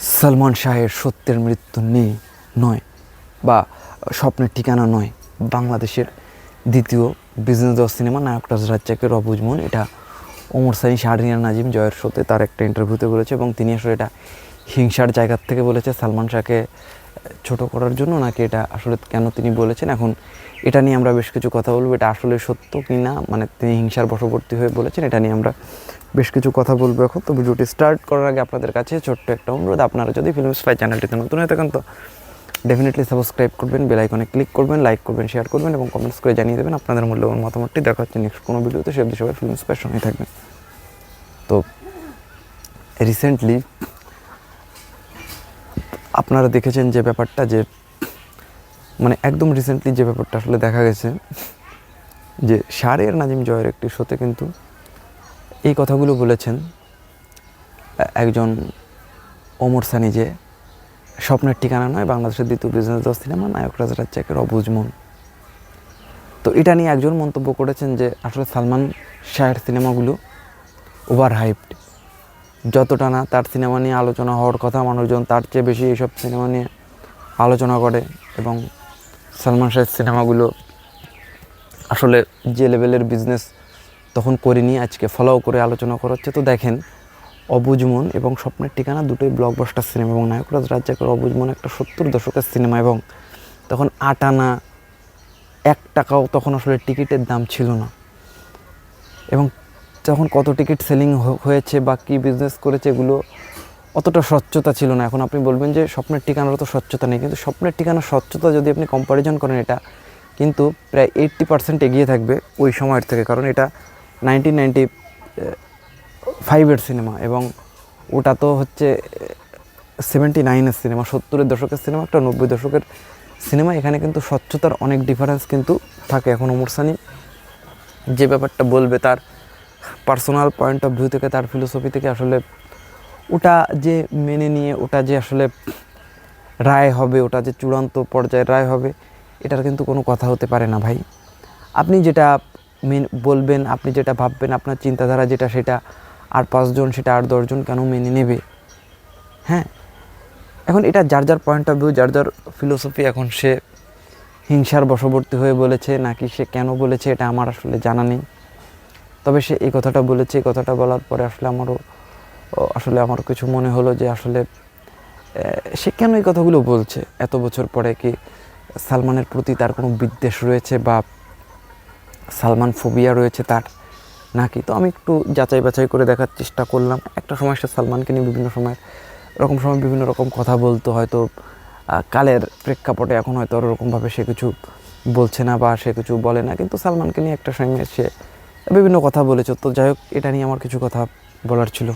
সালমান শাহের সত্যের মৃত্যু নেই, নয়, বা স্বপ্নের ঠিকানা নয়, বাংলাদেশের দ্বিতীয় বিজনেস দশ সিনেমা নায়করাজ রাজ্জাকের অবুজমন এটা ওমর সানি শাহরিয়া নাজিম জয়ের শোতে তার একটা ইন্টারভিউতে বলেছে এবং তিনি আসলে এটা হিংসার জায়গার থেকে বলেছে। সালমান শাহকে ছোট করার জন্য নাকি এটা আসলে কেন তিনি বলেছেন? এখন এটা নিয়ে আমরা বেশ কিছু কথা বলব। এটা আসলে সত্য কি না মানে তিনি হিংসার বশবর্তী হয়ে বলেছেন, এটা নিয়ে আমরা বেশ কিছু কথা বলব এখন। তো ভিডিওটি স্টার্ট করার আগে আপনাদের কাছে ছোট্ট একটা অনুরোধ। আপনারা যদি ফিল্ম স্পাই চ্যানেলটিতে নতুন হয়ে থাকেন, তো ডেফিনেটলি সাবস্ক্রাইব করবেন বেল আইকনে ক্লিক করবেন লাইক করবেন শেয়ার করবেন এবং কমেন্টস করে জানিয়ে দেবেন আপনাদের মূল্যবান মতামতটি দেখা হচ্ছে নেক্সট কোনো ভিডিওতে। সে সবাই ফিল্ম স্পাইয়ের সঙ্গে থাকবেন। তো রিসেন্টলি আপনারা দেখেছেন যে ব্যাপারটা যে মানে একদম রিসেন্টলি যে ব্যাপারটা আসলে দেখা গেছে, যে সারের নাজিম জয়ের একটি শোতে কিন্তু এই কথাগুলো বলেছেন একজন ওমর সানি যে, স্বপ্নের ঠিকানা নয়, বাংলাদেশের দ্বিতীয় বিজনেস দশ সিনেমা নায়ক রাজ রাজ্জাকের অবুজ মন। তো এটা নিয়ে একজন মন্তব্য করেছেন যে, আসলে সালমান শাহের সিনেমাগুলো ওভার হাইপড যতটা না তার সিনেমা নিয়ে আলোচনা হওয়ার কথা, মানুষজন তার চেয়ে বেশি এইসব সিনেমা নিয়ে আলোচনা করে এবং সালমান শাহের সিনেমাগুলো আসলে যে লেভেলের বিজনেস তখন করিনি, আজকে ফলো করে আলোচনা করা হচ্ছে। তো দেখেন অবুজমন এবং স্বপ্নের ঠিকানা দুটোই ব্লকবাস্টার সিনেমা এবং নায়করাজ রাজ্জাকের অবুজমন একটা সত্তর দশকের সিনেমা এবং তখন আট আনা এক টাকাও তখন আসলে টিকিটের দাম ছিল না। এবং তখন কত টিকিট সেলিং হয়েছে বা কী বিজনেস করেছে এগুলো অতটা স্বচ্ছতা ছিল না। এখন আপনি বলবেন যে স্বপ্নের ঠিকানার তো স্বচ্ছতা নেই। কিন্তু স্বপ্নের ঠিকানার স্বচ্ছতা যদি আপনি কম্প্যারিজন করেন এটা, কিন্তু প্রায় এইট্টি পার্সেন্ট এগিয়ে থাকবে ওই সময়ের থেকে। কারণ এটা নাইনটিন নাইনটি ফাইভের সিনেমা এবং ওটা তো হচ্ছে সেভেন্টি নাইনের সিনেমা সত্তরের দশকের সিনেমা একটা নব্বই দশকের সিনেমা এখানে কিন্তু স্বচ্ছতার অনেক ডিফারেন্স কিন্তু থাকে। এখন ওমর সানি যে ব্যাপারটা বলবে, তার পার্সোনাল পয়েন্ট অফ ভিউ থেকে, তার ফিলোসফি থেকে আসলে ওটা যে মেনে নিয়ে, ওটা যে আসলে রায় হবে, ওটা যে চূড়ান্ত পর্যায়ের রায় হবে, এটার কিন্তু কোনো কথা হতে পারে না ভাই। আপনি যেটা মেন, বলবেন, আপনি যেটা ভাববেন, আপনার চিন্তাধারা যেটা সেটা, আর পাঁচজন সেটা আর দশজন কেন মেনে নেবে? হ্যাঁ? এখন এটা যার যার পয়েন্ট অফ ভিউ যার যার ফিলোসফি এখন সে হিংসার বশবর্তী হয়ে বলেছে, নাকি সে কেন বলেছে, এটা আমার আসলে জানা নেই। তবে সে এই কথাটা বলেছে, এই কথাটা বলার পরে আসলে আমারও আসলে আমার কিছু মনে হলো যে আসলে সে কেন এই কথাগুলো বলছে? এত বছর পরে কি সালমানের প্রতি তার কোনো বিদ্বেষ রয়েছে বা সালমান ফোবিয়া রয়েছে তার নাকি? তো আমি একটু যাচাই বাছাই করে দেখার চেষ্টা করলাম। একটা সময় সে সালমানকে নিয়ে বিভিন্ন সময়, এরকম সময় বিভিন্ন রকম কথা বলতো, হয়তো কালের প্রেক্ষাপটে এখন হয়তো ওরকমভাবে সে কিছু বলছে না বা সে কিছু বলে না। কিন্তু সালমানকে নিয়ে একটা সময় সে বিভিন্ন কথা বলেছ তো যাই হোক এটা নিয়ে আমার কিছু কথা বলার ছিল।